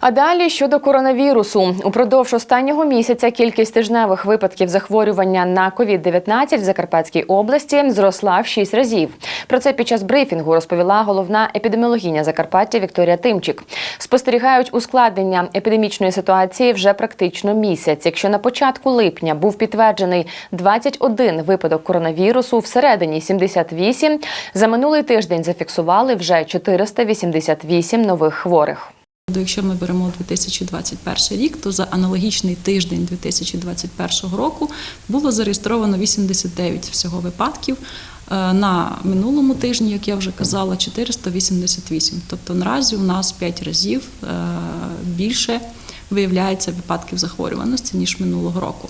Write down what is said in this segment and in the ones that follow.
А далі щодо коронавірусу, упродовж останнього місяця кількість тижневих випадків захворювання на COVID-19 в Закарпатській області зросла в 6 разів. Про це під час брифінгу розповіла головна епідеміологиня Закарпаття Вікторія Тимчик. Спостерігають ускладнення епідемічної ситуації вже практично місяць. Якщо на початку липня був підтверджений 21 випадок коронавірусу, всередині 78, за минулий тиждень зафіксували вже 488 нових хворих. Якщо ми беремо 2021 рік, то за аналогічний тиждень 2021 року було зареєстровано 89 всього випадків. Е, На минулому тижні, як я вже казала, 488. Тобто наразі у нас 5 разів е, більше виявляється випадків захворюваності ніж минулого року.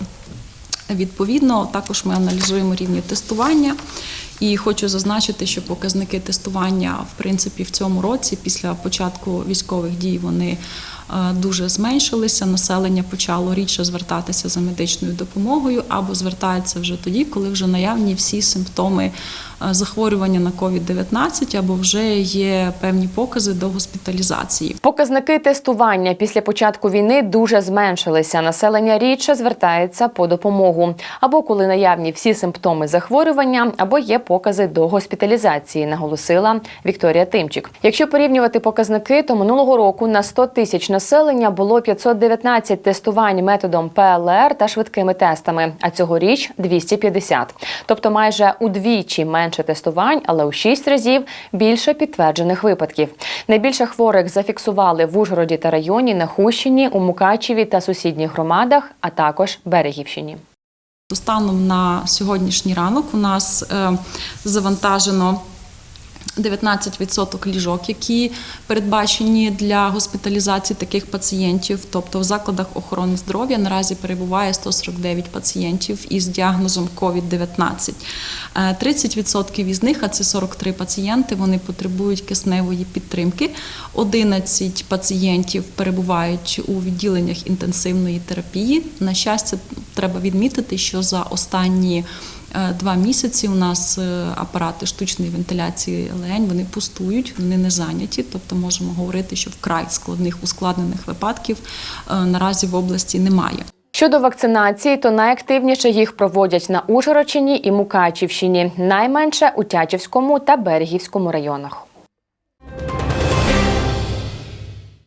Відповідно, також ми аналізуємо рівні тестування. І хочу зазначити, що показники тестування, в принципі, в цьому році, після початку військових дій, вони дуже зменшилися. Населення почало рідше звертатися за медичною допомогою або звертається вже тоді, коли вже наявні всі симптоми е, захворювання на COVID-19, або вже є певні покази до госпіталізації. Показники тестування після початку війни дуже зменшилися. Населення рідше звертається по допомогу або коли наявні всі симптоми захворювання, або є покази до госпіталізації, наголосила Вікторія Тимчик. Якщо порівнювати показники, то минулого року на 100 тисяч населення було 519 тестувань методом ПЛР та швидкими тестами, а цьогоріч 250. Тобто майже удвічі менше тестувань, але у 6 разів більше підтверджених випадків. Найбільше хворих зафіксували в Ужгороді та районі, на Хущині, у Мукачеві та сусідніх громадах, а також Берегівщині. Станом на сьогоднішній ранок у нас е, завантажено 19% ліжок, які передбачені для госпіталізації таких пацієнтів. Тобто в закладах охорони здоров'я наразі перебуває 149 пацієнтів із діагнозом COVID-19. Е, 30% із них, а це 43 пацієнти, вони потребують кисневої підтримки. 11 пацієнтів перебувають у відділеннях інтенсивної терапії. На щастя, треба відмітити, що за останні Е, Два місяці у нас е, апарати штучної вентиляції легень вони пустують, вони не зайняті. Тобто можемо говорити, що вкрай складних ускладнених випадків е, наразі в області немає. Щодо вакцинації, то найактивніше їх проводять на Ужгородщині і Мукачівщині, найменше у Тячівському та Берегівському районах.